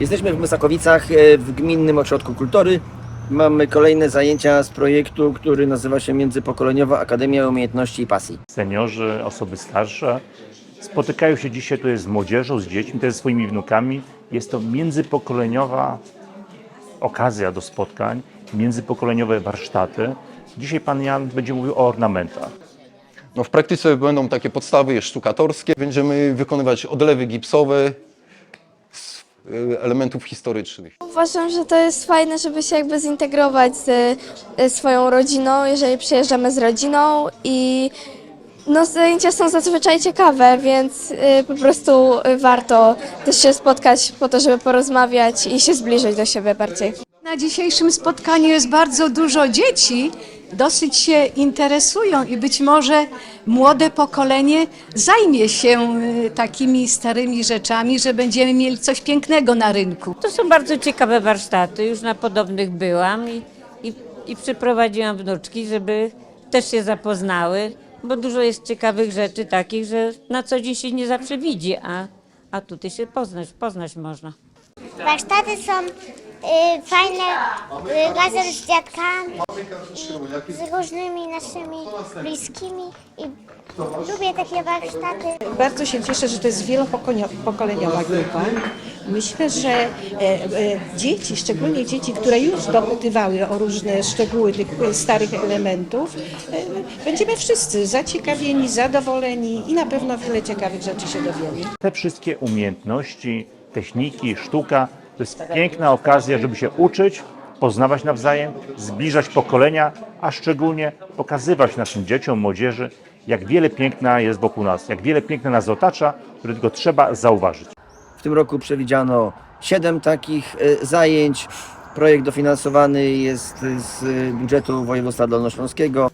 Jesteśmy w Mysakowicach e, w Gminnym Ośrodku Kultury. Mamy kolejne zajęcia z projektu, który nazywa się Międzypokoleniowa Akademia Umiejętności i Pasji. seniorzy, osoby starsze spotykają się dzisiaj tutaj z młodzieżą, z dziećmi, też ze swoimi wnukami. Jest to międzypokoleniowa okazja do spotkań, międzypokoleniowe warsztaty. Dzisiaj pan Jan będzie mówił o ornamentach. No w praktyce będą takie podstawy sztukatorskie. Będziemy wykonywać odlewy gipsowe elementów historycznych. Uważam, że to jest fajne, żeby się jakby zintegrować z e, swoją rodziną, jeżeli przyjeżdżamy z rodziną i no, zajęcia są zazwyczaj ciekawe, więc e, po prostu e, warto też się spotkać po to, żeby porozmawiać i się zbliżyć do siebie bardziej. Na dzisiejszym spotkaniu jest bardzo dużo dzieci, dosyć się interesują i być może młode pokolenie zajmie się y, takimi starymi rzeczami, że będziemy mieli coś pięknego na rynku. To są bardzo ciekawe warsztaty, już na podobnych byłam i, i, i przyprowadziłam wnuczki, żeby też się zapoznały, bo dużo jest ciekawych rzeczy takich, że na co dzień się nie zawsze widzi, a, a tutaj się poznać, poznać można. Warsztaty są y, fajne y, razem z dziadkami i z różnymi naszymi bliskimi i lubię takie warsztaty. Bardzo się cieszę, że to jest wielopokoleniowa grupa. Myślę, że e, e, dzieci, szczególnie dzieci, które już dopytywały o różne szczegóły tych e, starych elementów, e, będziemy wszyscy zaciekawieni, zadowoleni i na pewno wiele ciekawych rzeczy się dowiemy. Te wszystkie umiejętności, techniki, sztuka to jest piękna okazja, żeby się uczyć, poznawać nawzajem, zbliżać pokolenia, a szczególnie pokazywać naszym dzieciom, młodzieży, jak wiele piękna jest wokół nas, jak wiele piękna nas otacza, które tylko trzeba zauważyć. W tym roku przewidziano 7 takich e, zajęć. Projekt dofinansowany jest z budżetu województwa dolnośląskiego.